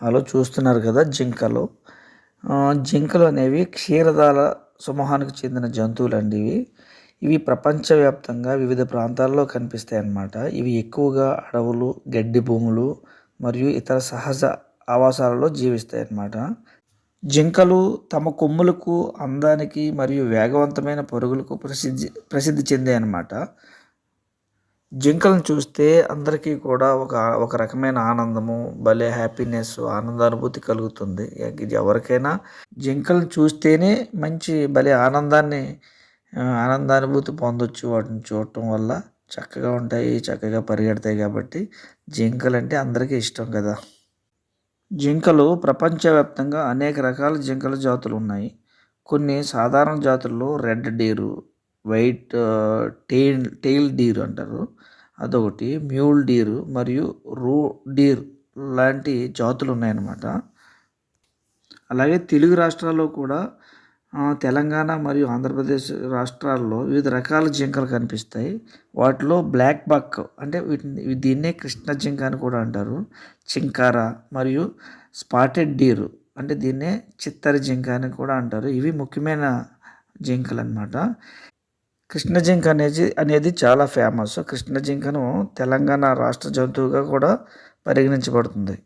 Hello చూస్తున్నారు కదా జింకలు. జింకలు అనేవి క్షీరదాల సమూహానికి చెందిన జంతువులు అండి ఇవి. ఇవి ప్రపంచవ్యాప్తంగా వివిధ ప్రాంతాల్లో కనిపిస్తాయి అన్నమాట. ఇవి ఎక్కువగా అడవులు గడ్డి భూములు మరియు ఇతర సహజ ఆవాసాలలో జీవిస్తాయి అన్నమాట. జింకలు తమ కొమ్ములకు అందానికి మరియు వేగవంతమైన పరుగులకు ప్రసిద్ధి ప్రసిద్ధి చెందాయి అన్నమాట. జింకలను చూస్తే అందరికీ కూడా ఒక ఒక రకమైన ఆనందము భలే హ్యాపీనెస్ ఆనందానుభూతి కలుగుతుంది. ఎవరికైనా జింకలను చూస్తేనే మంచి భలే ఆనందాన్ని ఆనందానుభూతి పొందొచ్చు వాటిని చూడటం వల్ల చక్కగా ఉంటాయి చక్కగా పరిగెడతాయి కాబట్టి జింకలు అంటే అందరికీ ఇష్టం కదా. జింకలు ప్రపంచవ్యాప్తంగా అనేక రకాల జింకల జాతులు ఉన్నాయి. కొన్ని సాధారణ జాతుల్లో red deer white tail tail deer అంటారు. అదొకటి. మ్యూల్ డీర్ మరియు రో డీర్ లాంటి జాతులు ఉన్నాయన్నమాట. అలాగే తెలుగు రాష్ట్రాల్లో కూడా తెలంగాణ మరియు ఆంధ్రప్రదేశ్ రాష్ట్రాల్లో వివిధ రకాల జింకలు కనిపిస్తాయి. వాటిలో బ్లాక్ బక్ అంటే వీటిని దీన్నే కృష్ణ జింక అని కూడా అంటారు. చింకార మరియు స్పాటెడ్ డీర్ అంటే దీన్నే చిత్తరి జింక అని కూడా అంటారు. ఇవి ముఖ్యమైన జింకలు అన్నమాట కృష్ణ జింక అనేది అనేది చాలా ఫేమస్ కృష్ణ జింకను తెలంగాణ రాష్ట్ర జంతువుగా కూడా పరిగణించబడుతుంది.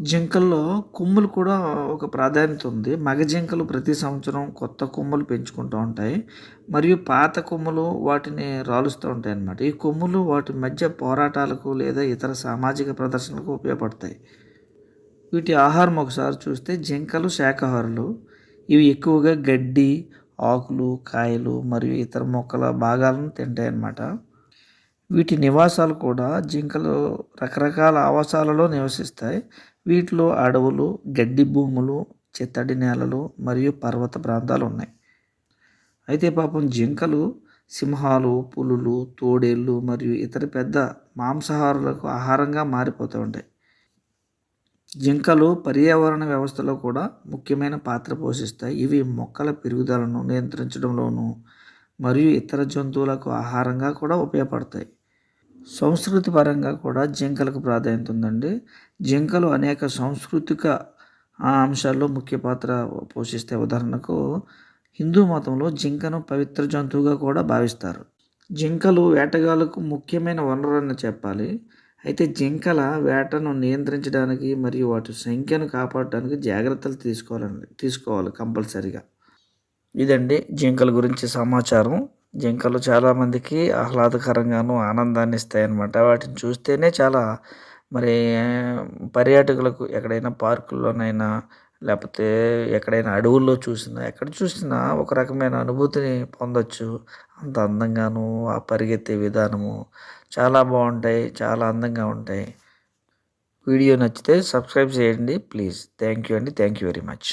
జింకల్లో కొమ్ములు కూడా ఒక ప్రాధాన్యత ఉంది. మగ జింకలు ప్రతి సంవత్సరం కొత్త కొమ్ములు పెంచుకుంటూ ఉంటాయి. మరియు పాత కొమ్ములు వాటిని రాలుస్తూ ఉంటాయి అన్నమాట. ఈ కొమ్ములు వాటి మధ్య పోరాటాలకు లేదా ఇతర సామాజిక ప్రదర్శనలకు ఉపయోగపడతాయి. వీటి ఆహారం ఒకసారి చూస్తే జింకలు శాకాహారులు. ఇవి ఎక్కువగా గడ్డి ఆకులు కాయలు మరియు ఇతర మొక్కల భాగాలను తింటాయి అన్నమాట వీటి నివాసాలు కూడా జింకలు రకరకాల ఆవాసాలలో నివసిస్తాయి. వీటిలో అడవులు గడ్డి భూములు చిత్తడి నేలలు మరియు పర్వత ప్రాంతాలు ఉన్నాయి. అయితే పాపం జింకలు సింహాలు పులులు తోడేళ్ళు మరియు ఇతర పెద్ద మాంసాహారులకు ఆహారంగా మారిపోతూ ఉంటాయి. జింకలు పర్యావరణ వ్యవస్థలో కూడా ముఖ్యమైన పాత్ర పోషిస్తాయి. ఇవి మొక్కల పెరుగుదలను నియంత్రించడంలోనూ మరియు ఇతర జంతువులకు ఆహారంగా కూడా ఉపయోగపడతాయి. సంస్కృతి పరంగా కూడా జింకలకు ప్రాధాన్యత ఉందండి. జింకలు అనేక సాంస్కృతిక అంశాల్లో ముఖ్య పాత్ర పోషిస్తాయి. ఉదాహరణకు హిందూ మతంలో జింకను పవిత్ర జంతువుగా కూడా భావిస్తారు. జింకలు వేటగాళ్ళకు ముఖ్యమైన వనరు అని చెప్పాలి. అయితే జింకల వేటను నియంత్రించడానికి మరియు వాటి సంఖ్యను కాపాడటానికి జాగ్రత్తలు తీసుకోవాలండి తీసుకోవాలి కంపల్సరిగా. ఇదండి జింకల గురించి సమాచారం. జింకలు చాలామందికి ఆహ్లాదకరంగాను ఆనందాన్ని ఇస్తాయి అన్నమాట వాటిని చూస్తేనే చాలా మరి పర్యాటకులకు ఎక్కడైనా పార్కుల్లోనైనా లేకపోతే ఎక్కడైనా అడవుల్లో చూసినా ఎక్కడ చూసినా ఒక రకమైన అనుభూతిని పొందొచ్చు. అంత అందంగాను ఆ పరిగెత్తే విధానము చాలా బాగుంటాయి చాలా అందంగా ఉంటాయి. వీడియో నచ్చితే సబ్స్క్రైబ్ చేయండి ప్లీజ్. థ్యాంక్ యూ అండి. Thank you very much.